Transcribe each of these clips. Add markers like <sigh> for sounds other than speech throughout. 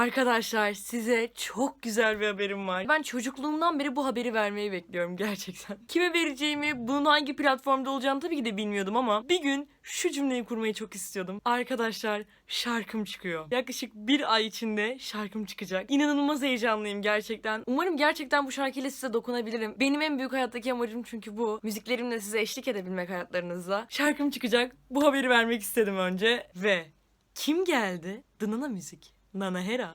Arkadaşlar size çok güzel bir haberim var. Ben çocukluğumdan beri bu haberi vermeyi bekliyorum gerçekten. <laughs> Kime vereceğimi, bunun hangi platformda olacağını tabii ki de bilmiyordum ama bir gün şu cümleyi kurmayı çok istiyordum. Arkadaşlar şarkım çıkıyor. Yaklaşık bir ay içinde şarkım çıkacak. İnanılmaz heyecanlıyım gerçekten. Umarım gerçekten bu şarkıyla size dokunabilirim. Benim en büyük hayattaki amacım çünkü bu. Müziklerimle size eşlik edebilmek hayatlarınızda. Şarkım çıkacak. Bu haberi vermek istedim önce. Ve kim geldi? Dınana müzik. Nana Hera.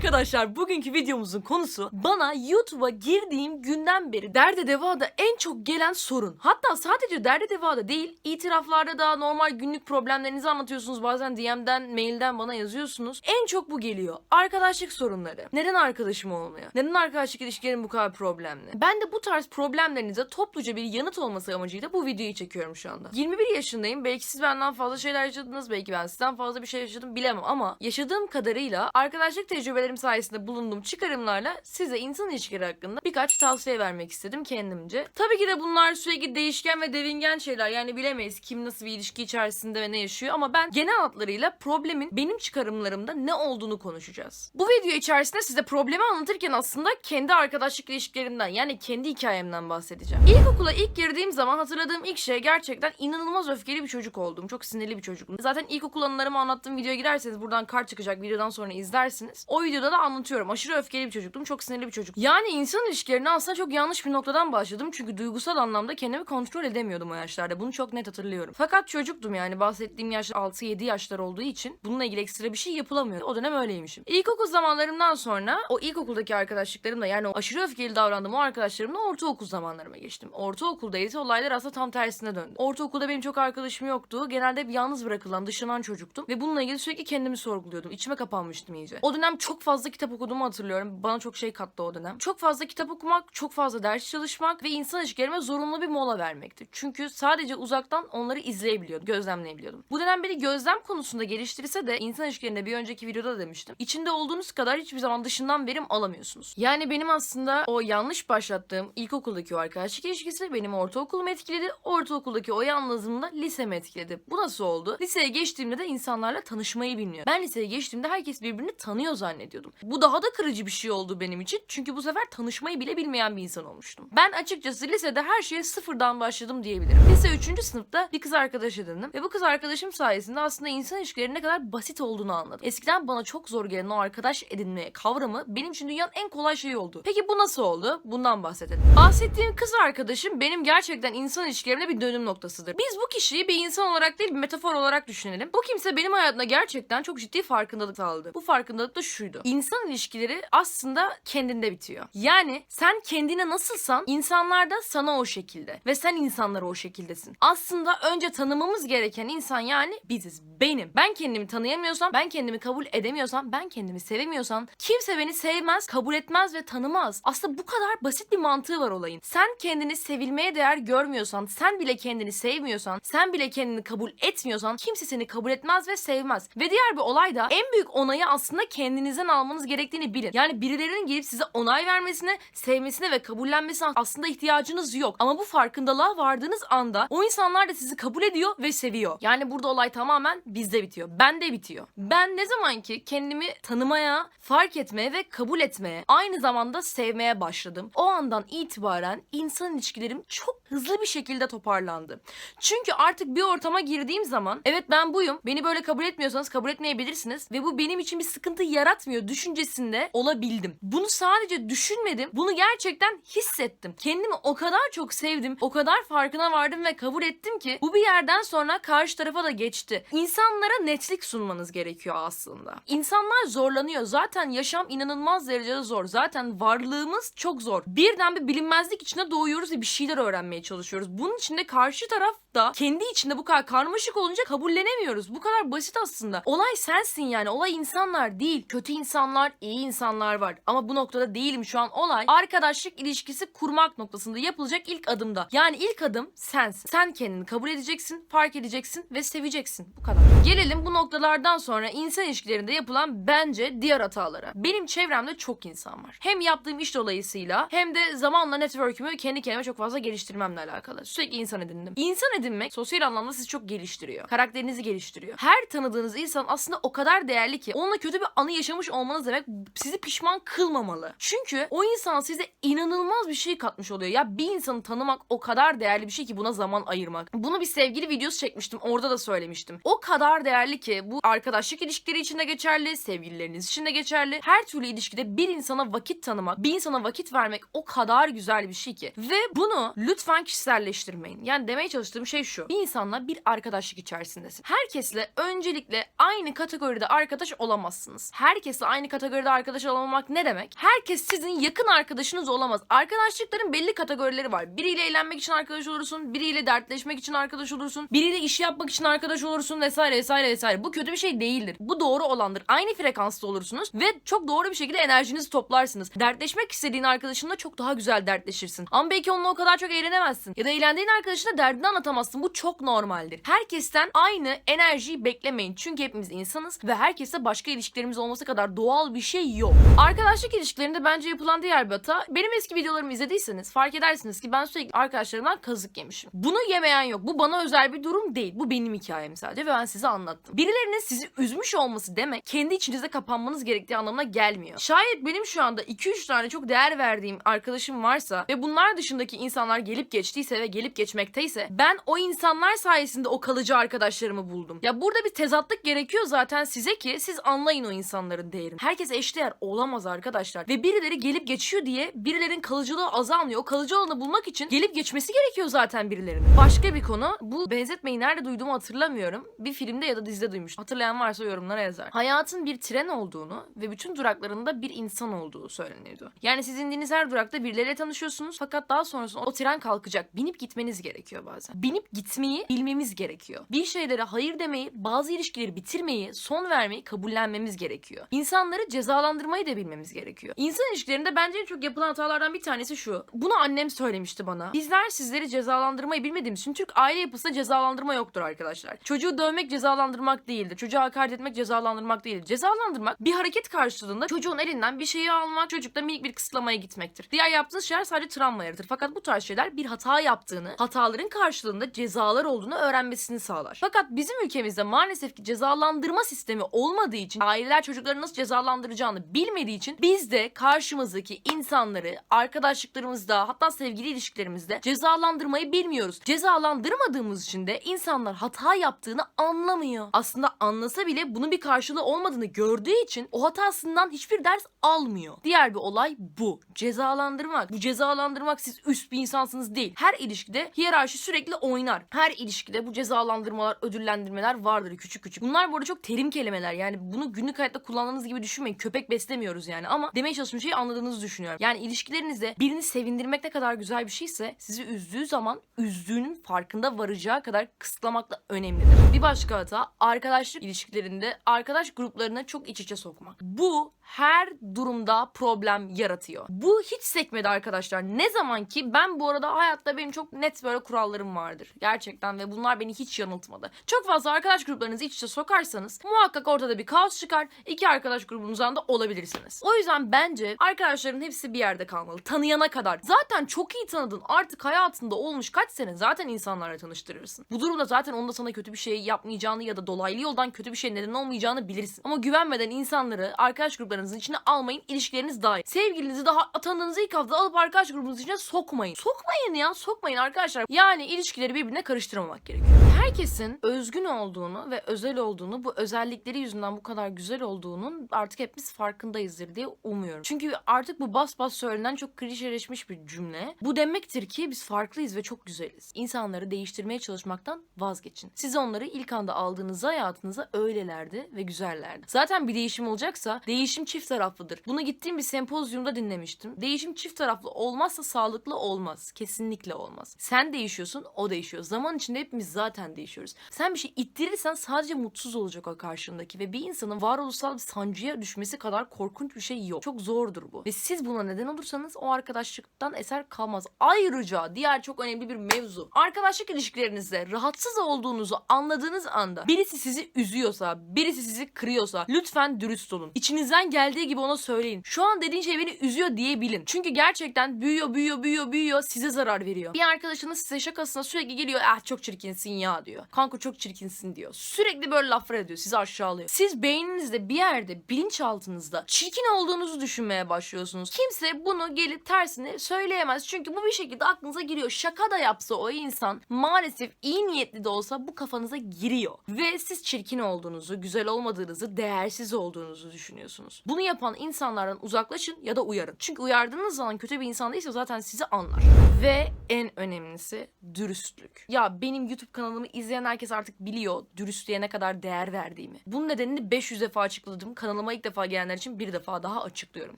Arkadaşlar bugünkü videomuzun konusu bana YouTube'a girdiğim günden beri derde devada en çok gelen sorun. Hatta sadece derde devada değil itiraflarda da normal günlük problemlerinizi anlatıyorsunuz. Bazen DM'den mailden bana yazıyorsunuz. En çok bu geliyor. Arkadaşlık sorunları. Neden arkadaşım olmuyor? Neden arkadaşlık ilişkilerim bu kadar problemli? Ben de bu tarz problemlerinize topluca bir yanıt olması amacıyla bu videoyu çekiyorum şu anda. 21 yaşındayım. Belki siz benden fazla şeyler yaşadınız. Belki ben sizden fazla bir şey yaşadım bilemem ama yaşadığım kadarıyla arkadaşlık tecrübelerim sayesinde bulunduğum çıkarımlarla size insan ilişkileri hakkında birkaç tavsiye vermek istedim kendimce. Tabii ki de bunlar sürekli değişken ve devingen şeyler. Yani bilemeyiz kim nasıl bir ilişki içerisinde ve ne yaşıyor ama ben genel hatlarıyla problemin benim çıkarımlarımda ne olduğunu konuşacağız. Bu video içerisinde size problemi anlatırken aslında kendi arkadaşlık ilişkilerimden yani kendi hikayemden bahsedeceğim. İlkokula ilk girdiğim zaman hatırladığım ilk şey gerçekten inanılmaz öfkeli bir çocuk oldum. Çok sinirli bir çocuktum. Zaten ilkokul anılarımı anlattığım videoya girerseniz buradan kart çıkacak videodan sonra izlersiniz. O videoda da anlatıyorum. Aşırı öfkeli bir çocuktum. Çok sinirli bir çocuk. Yani insan ilişkilerine aslında çok yanlış bir noktadan başladım. Çünkü duygusal anlamda kendimi kontrol edemiyordum o yaşlarda. Bunu çok net hatırlıyorum. Fakat çocuktum yani. Bahsettiğim yaş 6-7 yaşlar olduğu için bununla ilgili ekstra bir şey yapılamıyordu. O dönem öyleymişim. İlkokul zamanlarımdan sonra o ilkokuldaki arkadaşlıklarımla yani o aşırı öfkeli davrandığım o arkadaşlarımla ortaokul zamanlarıma geçtim. Ortaokulda ise olaylar aslında tam tersine döndü. Ortaokulda benim çok arkadaşım yoktu. Genelde hep yalnız bırakılan, dışlanan çocuktum. Ve bununla ilgili sürekli kendimi sorguluyordum. İçime kapanmıştım iyice. O dönem çok fazla kitap okuduğumu hatırlıyorum. Bana çok şey kattı o dönem. Çok fazla kitap okumak, çok fazla ders çalışmak ve insan ilişkilerime zorunlu bir mola vermekti. Çünkü sadece uzaktan onları izleyebiliyordum, gözlemleyebiliyordum. Bu dönem beni gözlem konusunda geliştirirse de insan ilişkilerinde bir önceki videoda da demiştim. İçinde olduğunuz kadar hiçbir zaman dışından verim alamıyorsunuz. Yani benim aslında o yanlış başlattığım ilkokuldaki o arkadaşlık ilişkisi benim ortaokulumu etkiledi. Ortaokuldaki o yalnızlığım da lisemi etkiledi. Bu nasıl oldu? Liseye geçtiğimde de insanlarla tanışmayı bilmiyor. Ben liseye geçtiğimde herkes birbirini tanıyor zannediyordum. Bu daha da kırıcı bir şey oldu benim için. Çünkü bu sefer tanışmayı bile bilmeyen bir insan olmuştum. Ben açıkçası lisede her şeye sıfırdan başladım diyebilirim. Lise 3. sınıfta bir kız arkadaş edindim. Ve bu kız arkadaşım sayesinde aslında insan ilişkilerinin ne kadar basit olduğunu anladım. Eskiden bana çok zor gelen o arkadaş edinme kavramı benim için dünyanın en kolay şeyi oldu. Peki bu nasıl oldu? Bundan bahsedelim. Bahsettiğim kız arkadaşım benim gerçekten insan ilişkilerimde bir dönüm noktasıdır. Biz bu kişiyi bir insan olarak değil bir metafor olarak düşünelim. Bu kimse benim hayatımda gerçekten çok ciddi farkındalık sağladı. Bu farkındalık da şuydu. İnsan ilişkileri aslında kendinde bitiyor. Yani sen kendine nasılsan insanlar da sana o şekilde ve sen insanlara o şekildesin. Aslında önce tanımamız gereken insan yani biziz. Benim. Ben kendimi tanıyamıyorsam, ben kendimi kabul edemiyorsam, ben kendimi sevemiyorsam kimse beni sevmez, kabul etmez ve tanımaz. Aslında bu kadar basit bir mantığı var olayın. Sen kendini sevilmeye değer görmüyorsan, sen bile kendini sevmiyorsan, sen bile kendini kabul etmiyorsan kimse seni kabul etmez ve sevmez. Ve diğer bir olay da en büyük onayı aslında kendinizden almanız gerektiğini bilin. Yani birilerinin gelip size onay vermesine, sevmesine ve kabullenmesine aslında ihtiyacınız yok. Ama bu farkındalığa vardığınız anda o insanlar da sizi kabul ediyor ve seviyor. Yani burada olay tamamen bizde bitiyor. Bende bitiyor. Ben ne zaman ki kendimi tanımaya, fark etmeye ve kabul etmeye, aynı zamanda sevmeye başladım. O andan itibaren insan ilişkilerim çok hızlı bir şekilde toparlandı. Çünkü artık bir ortama girdiğim zaman evet ben buyum. Beni böyle kabul etmiyorsanız kabul etmeyebilirsiniz ve bu benim için bir sıkıntı yaratmıyor düşüncesinde olabildim. Bunu sadece düşünmedim. Bunu gerçekten hissettim. Kendimi o kadar çok sevdim. O kadar farkına vardım ve kabul ettim ki bu bir yerden sonra karşı tarafa da geçti. İnsanlara netlik sunmanız gerekiyor aslında. İnsanlar zorlanıyor. Zaten yaşam inanılmaz derecede zor. Zaten varlığımız çok zor. Birden bir bilinmezlik içine doğuyoruz ve bir şeyler öğrenmeye çalışıyoruz. Bunun için de karşı taraf da kendi içinde bu kadar karmaşık olunca kabullenemiyoruz. Bu kadar basit aslında. Olay sensin yani. Olay insanlar değil. Kötü insanlar insanlar, iyi insanlar var. Ama bu noktada değilim şu an olay. Arkadaşlık ilişkisi kurmak noktasında yapılacak ilk adımda. Yani ilk adım sensin. Sen kendini kabul edeceksin, fark edeceksin ve seveceksin. Bu kadar. Gelelim bu noktalardan sonra insan ilişkilerinde yapılan bence diğer hatalara. Benim çevremde çok insan var. Hem yaptığım iş dolayısıyla hem de zamanla network'ümü kendi kendime çok fazla geliştirmemle alakalı. Sürekli insan edindim. İnsan edinmek sosyal anlamda sizi çok geliştiriyor. Karakterinizi geliştiriyor. Her tanıdığınız insan aslında o kadar değerli ki onunla kötü bir anı yaşamış olmanız demek sizi pişman kılmamalı. Çünkü o insan size inanılmaz bir şey katmış oluyor. Ya bir insanı tanımak o kadar değerli bir şey ki buna zaman ayırmak. Bunu bir sevgili videosu çekmiştim. Orada da söylemiştim. O kadar değerli ki bu arkadaşlık ilişkileri için de geçerli, sevgilileriniz için de geçerli. Her türlü ilişkide bir insana vakit tanımak, bir insana vakit vermek o kadar güzel bir şey ki. Ve bunu lütfen kişiselleştirmeyin. Yani demeye çalıştığım şey şu. Bir insanla bir arkadaşlık içerisindesin. Herkesle öncelikle aynı kategoride arkadaş olamazsınız. Herkesle aynı kategoride arkadaş olamamak ne demek? Herkes sizin yakın arkadaşınız olamaz. Arkadaşlıkların belli kategorileri var. Biriyle eğlenmek için arkadaş olursun, biriyle dertleşmek için arkadaş olursun, biriyle iş yapmak için arkadaş olursun vesaire vesaire vesaire. Bu kötü bir şey değildir. Bu doğru olandır. Aynı frekansta olursunuz ve çok doğru bir şekilde enerjinizi toplarsınız. Dertleşmek istediğin arkadaşınla çok daha güzel dertleşirsin. Ama belki onunla o kadar çok eğlenemezsin. Ya da eğlendiğin arkadaşına derdini anlatamazsın. Bu çok normaldir. Herkesten aynı enerjiyi beklemeyin. Çünkü hepimiz insanız ve herkese başka ilişkilerimiz olması kadar doğal bir şey yok. Arkadaşlık ilişkilerinde bence yapılan diğer bir hata. Benim eski videolarımı izlediyseniz fark edersiniz ki ben sürekli arkadaşlarımdan kazık yemişim. Bunu yemeyen yok. Bu bana özel bir durum değil. Bu benim hikayem sadece ve ben size anlattım. Birilerinin sizi üzmüş olması demek kendi içinize kapanmanız gerektiği anlamına gelmiyor. Şayet benim şu anda 2-3 tane çok değer verdiğim arkadaşım varsa ve bunlar dışındaki insanlar gelip geçtiyse ve gelip geçmekteyse ben o insanlar sayesinde o kalıcı arkadaşlarımı buldum. Ya burada bir tezatlık gerekiyor zaten size ki siz anlayın o insanların değerini. Herkes eşdeğer olamaz arkadaşlar. Ve birileri gelip geçiyor diye birilerin kalıcılığı azalmıyor. Kalıcı olanı bulmak için gelip geçmesi gerekiyor zaten birilerinin. Başka bir konu. Bu benzetmeyi nerede duyduğumu hatırlamıyorum. Bir filmde ya da dizide duymuştum. Hatırlayan varsa yorumlara yazar. Hayatın bir tren olduğunu ve bütün duraklarında bir insan olduğu söyleniyordu. Yani siz indiğiniz her durakta birileriyle tanışıyorsunuz fakat daha sonrasında o tren kalkacak. Binip gitmeniz gerekiyor bazen. Binip gitmeyi bilmemiz gerekiyor. Bir şeylere hayır demeyi, bazı ilişkileri bitirmeyi, son vermeyi kabullenmemiz gerekiyor. İnsanları cezalandırmayı da bilmemiz gerekiyor. İnsan ilişkilerinde bence en çok yapılan hatalardan bir tanesi şu. Bunu annem söylemişti bana. Bizler sizleri cezalandırmayı bilmediğimiz için Türk aile yapısında cezalandırma yoktur arkadaşlar. Çocuğu dövmek cezalandırmak değildir. Çocuğa hakaret etmek cezalandırmak değildir. Cezalandırmak bir hareket karşılığında çocuğun elinden bir şeyi almak, çocukta minik bir kısıtlamaya gitmektir. Diğer yaptığınız şeyler sadece travma yaratır. Fakat bu tarz şeyler bir hata yaptığını, hataların karşılığında cezalar olduğunu öğrenmesini sağlar. Fakat bizim ülkemizde maalesef ki cezalandırma sistemi olmadığı için aileler çocukları nasıl cezalandıracağını bilmediği için biz de karşımızdaki insanları arkadaşlıklarımızda hatta sevgili ilişkilerimizde cezalandırmayı bilmiyoruz. Cezalandırmadığımız için de insanlar hata yaptığını anlamıyor. Aslında anlasa bile bunun bir karşılığı olmadığını gördüğü için o hatasından hiçbir ders almıyor. Diğer bir olay bu. Cezalandırmak. Bu cezalandırmak siz üst bir insansınız değil. Her ilişkide hiyerarşi sürekli oynar. Her ilişkide bu cezalandırmalar, ödüllendirmeler vardır küçük küçük. Bunlar bu arada çok terim kelimeler. Yani bunu günlük hayatta kullandığınız gibi düşünmeyin. Köpek beslemiyoruz yani ama demeye çalıştığım şeyi anladığınızı düşünüyorum. Yani ilişkilerinizde birini sevindirmek ne kadar güzel bir şeyse sizi üzdüğü zaman üzdüğünün farkında varacağı kadar kısıtlamak da önemlidir. Bir başka hata arkadaşlık ilişkilerinde arkadaş gruplarına çok iç içe sokmak. Bu her durumda problem yaratıyor. Bu hiç sekmedi arkadaşlar. Ne zaman ki ben bu arada hayatta benim çok net böyle kurallarım vardır. Gerçekten ve bunlar beni hiç yanıltmadı. Çok fazla arkadaş gruplarınızı iç içe sokarsanız muhakkak ortada bir kaos çıkar. İki arkadaş grubunuzdan da olabilirsiniz. O yüzden bence arkadaşların hepsi bir yerde kalmalı. Tanıyana kadar. Zaten çok iyi tanıdın. Artık hayatında olmuş kaç sene zaten insanlarla tanıştırırsın. Bu durumda zaten onda sana kötü bir şey yapmayacağını ya da dolaylı yoldan kötü bir şey neden olmayacağını bilirsin. Ama güvenmeden insanları arkadaş gruplarınızın içine almayın. İlişkileriniz daha iyi. Sevgilinizi daha tanıdığınız ilk hafta alıp arkadaş grubunuzun içine sokmayın. Sokmayın ya sokmayın arkadaşlar. Yani ilişkileri birbirine karıştırmamak gerekiyor. Herkesin özgün olduğunu ve özel olduğunu, bu özellikleri yüzünden bu kadar güzel olduğunun artık hepimiz farkındayızdır diye umuyorum. Çünkü artık bu bas bas söylenen çok klişeleşmiş bir cümle. Bu demektir ki biz farklıyız ve çok güzeliz. İnsanları değiştirmeye çalışmaktan vazgeçin. Siz onları ilk anda aldığınız hayatınıza öylelerdi ve güzellerdi. Zaten bir değişim olacaksa değişim çift taraflıdır. Bunu gittiğim bir sempozyumda dinlemiştim. Değişim çift taraflı olmazsa sağlıklı olmaz. Kesinlikle olmaz. Sen değişiyorsun, o değişiyor. Zaman içinde hepimiz zaten değişiyoruz. Sen bir şey ittirirsen sadece mutsuz olacak o karşındaki ve bir insanın varoluşsal bir sancıya düşmesi kadar korkunç bir şey yok. Çok zordur bu. Ve siz buna neden olursanız o arkadaşlıktan eser kalmaz. Ayrıca diğer çok önemli bir mevzu. Arkadaşlık ilişkilerinizde rahatsız olduğunuzu anladığınız anda birisi sizi üzüyorsa, birisi sizi kırıyorsa lütfen dürüst olun. İçinizden geldiği gibi ona söyleyin. Şu an dediğin şey beni üzüyor diyebilin. Çünkü gerçekten büyüyor, büyüyor, büyüyor, büyüyor size zarar veriyor. Bir arkadaşınız size şakasına sürekli geliyor. Ah çok çirkinsin ya diyor. Kanka çok çirkinsin diyor. Sürekli böyle laflar ediyor. Sizi aşağılıyor. Siz beyninizde bir yerde bilinçaltınızda çirkin olduğunuzu düşünmeye başlıyorsunuz. Kimse bunu gelip tersini söyleyemez. Çünkü bu bir şekilde aklınıza giriyor. Şaka da yapsa o insan maalesef iyi niyetli de olsa bu kafanıza giriyor. Ve siz çirkin olduğunuzu, güzel olmadığınızı, değersiz olduğunuzu düşünüyorsunuz. Bunu yapan insanlardan uzaklaşın ya da uyarın. Çünkü uyardığınız zaman kötü bir insan değilse zaten sizi anlar. Ve en önemlisi dürüstlük. Ya benim YouTube kanalımı izleyen herkes artık biliyor dürüstlüğe ne kadar değer verdiğimi. Bunun nedenini 500 defa açıkladım. Kanalıma ilk defa gelenler için bir defa daha açıklıyorum.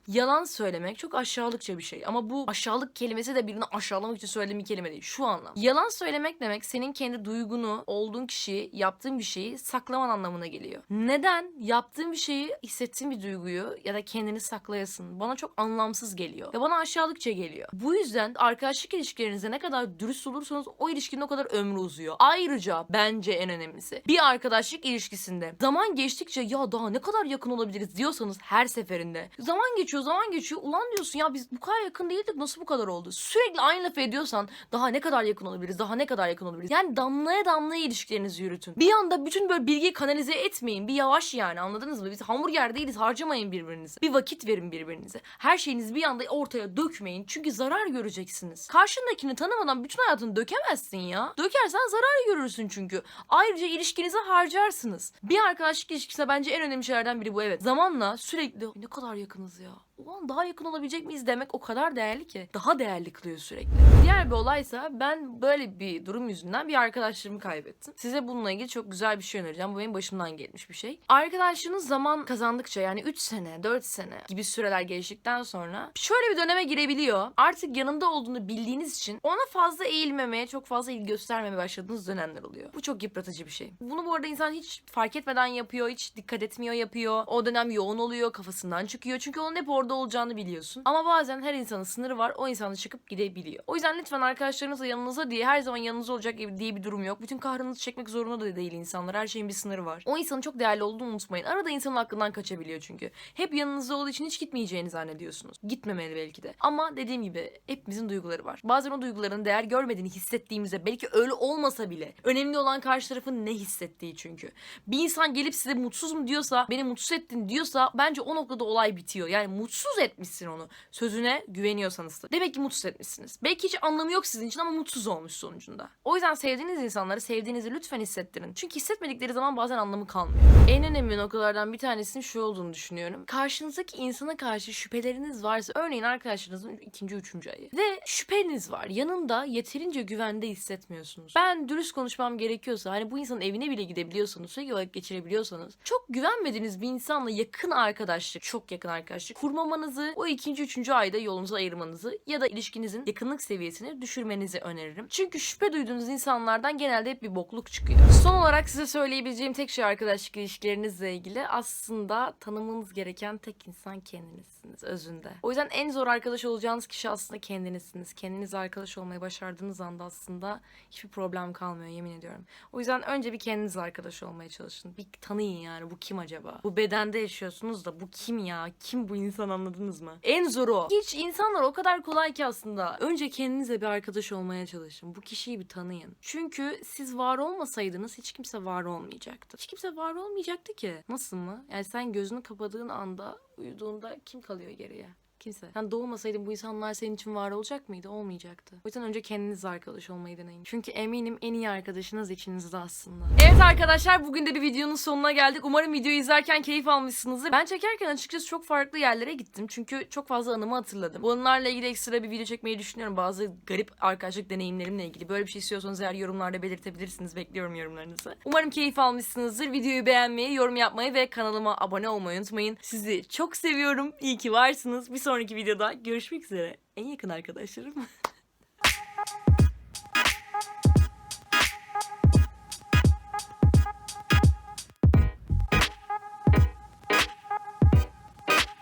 Yalan söylemek çok aşağılıkça bir şey. Ama bu aşağılık kelimesi de birini aşağılamak için söylediğim bir kelime değil. Şu anlam. Yalan söylemek demek senin kendi duygunu, olduğun kişiyi, yaptığın bir şeyi saklaman anlamına geliyor. Neden? Yaptığın bir şeyi, hissettiğin bir duyguyu ya da kendini saklayasın. Bana çok anlamsız geliyor. Ve bana aşağılıkça geliyor. Bu yüzden arkadaşlık ilişkilerinizde ne kadar dürüst olursanız o ilişkinin o kadar ömrü uzuyor. Ayrıca bence en önemlisi bir arkadaşlık ilişkisinde zaman geçtikçe ya daha ne kadar yakın olabiliriz diyorsanız her seferinde zaman geçiyor zaman geçiyor ulan diyorsun ya biz bu kadar yakın değildik nasıl bu kadar oldu? Sürekli aynı lafı ediyorsan daha ne kadar yakın olabiliriz daha ne kadar yakın olabiliriz? Yani damlaya damlaya ilişkilerinizi yürütün. Bir anda bütün böyle bilgiyi kanalize etmeyin. Bir yavaş yani anladınız mı? Biz hamburger değiliz harcamayın birbirinize. Bir vakit verin birbirinize. Her şeyinizi bir anda ortaya dökmeyin. Çünkü zarar göreceksiniz. Karşındakini tanımadan bütün hayatını dökemezsin ya. Dökersen zarar görürsün çünkü. Ayrıca ilişkinizi harcarsınız. Bir arkadaşlık ilişkisinde bence en önemli şeylerden biri bu evet. Zamanla sürekli ne kadar yakınız ya. Ulan daha yakın olabilecek miyiz demek o kadar değerli ki. Daha değerli kılıyor sürekli. Diğer bir olaysa ben böyle bir durum yüzünden bir arkadaşlarımı kaybettim. Size bununla ilgili çok güzel bir şey önereceğim. Bu benim başımdan gelmiş bir şey. Arkadaşınız zaman kazandıkça yani 3 sene, 4 sene gibi süreler geçtikten sonra şöyle bir döneme girebiliyor. Artık yanında olduğunu bildiğiniz için ona fazla eğilmemeye, çok fazla ilgi göstermemeye başladığınız dönemler oluyor. Bu çok yıpratıcı bir şey. Bunu bu arada insan hiç fark etmeden yapıyor, hiç dikkat etmiyor yapıyor. O dönem yoğun oluyor, kafasından çıkıyor. Çünkü onun hep orada olacağını biliyorsun. Ama bazen her insanın sınırı var. O insan da çıkıp gidebiliyor. O yüzden lütfen arkadaşlarınızla yanınıza diye her zaman yanınızda olacak diye bir durum yok. Bütün kahrınızı çekmek zorunda da değil insanlar. Her şeyin bir sınırı var. O insanın çok değerli olduğunu unutmayın. Arada insanın aklından kaçabiliyor çünkü. Hep yanınızda olduğu için hiç gitmeyeceğini zannediyorsunuz. Gitmemeli belki de. Ama dediğim gibi hepimizin duyguları var. Bazen o duyguların değer görmediğini hissettiğimizde belki öyle olmasa bile önemli olan karşı tarafın ne hissettiği çünkü. Bir insan gelip size mutsuz mu diyorsa, beni mutsuz ettin diyorsa bence o noktada olay bitiyor. Yani mutsuz etmişsin onu. Sözüne güveniyorsanız da. Demek ki mutsuz etmişsiniz. Belki hiç anlamı yok sizin için ama mutsuz olmuş sonucunda. O yüzden sevdiğiniz insanları sevdiğinizi lütfen hissettirin. Çünkü hissetmedikleri zaman bazen anlamı kalmıyor. En önemli noktalardan bir tanesinin şu olduğunu düşünüyorum. Karşınızdaki insana karşı şüpheleriniz varsa örneğin arkadaşlarınızın ikinci, üçüncü ayı ve şüpheniz var. Yanında yeterince güvende hissetmiyorsunuz. Ben dürüst konuşmam gerekiyorsa hani bu insanın evine bile gidebiliyorsanız sürekli vakit geçirebiliyorsanız çok güvenmediğiniz bir insanla yakın arkadaşlık, çok yakın arkadaşlık kurmamanızı o ikinci, üçüncü ayda yolunuza ayırmanızı ya da ilişkinizin yakınlık seviyesini düşürmenizi öneririm. Çünkü şüphe duyduğunuz insanlardan genelde hep bir bokluk çıkıyor. Son olarak size söyleyebileceğim tek şey arkadaşlık ilişkilerinizle ilgili aslında tanımanız gereken tek insan kendinizsiniz özünde. O yüzden en zor arkadaş olacağınız kişi aslında kendinizsiniz. Kendiniz arkadaş olmayı başardığınız anda aslında hiçbir problem kalmıyor yemin ediyorum. O yüzden önce bir kendiniz arkadaş olmaya çalışın. Bir tanıyın yani bu kim acaba? Bu bedende yaşıyorsunuz da bu kim ya? Kim bu insan anladınız mı? En zoru o. Hiç insanlar o kadar kolay ki aslında. Önce kendinize bir arkadaş olmaya çalışın. Bu kişiyi bir tanıyın. Çünkü siz var olmasaydınız hiç kimse var olmayacaktı. Hiç kimse var olmayacaktı ki. Nasıl mı? Yani sen gözünü kapadığın anda uyuduğunda kim kalıyor geriye? Kimse. Sen doğmasaydın bu insanlar senin için var olacak mıydı? Olmayacaktı. O yüzden önce kendinizle arkadaş olmayı deneyin. Çünkü eminim en iyi arkadaşınız içinizde aslında. Evet arkadaşlar bugün de bir videonun sonuna geldik. Umarım videoyu izlerken keyif almışsınızdır. Ben çekerken açıkçası çok farklı yerlere gittim. Çünkü çok fazla anımı hatırladım. Bunlarla ilgili ekstra bir video çekmeyi düşünüyorum. Bazı garip arkadaşlık deneyimlerimle ilgili. Böyle bir şey istiyorsanız eğer yorumlarda belirtebilirsiniz. Bekliyorum yorumlarınızı. Umarım keyif almışsınızdır. Videoyu beğenmeyi, yorum yapmayı ve kanalıma abone olmayı unutmayın. Sizi çok seviyorum. İyi ki varsınız. Bir sonraki videoda görüşmek üzere. En yakın arkadaşlarım. <laughs>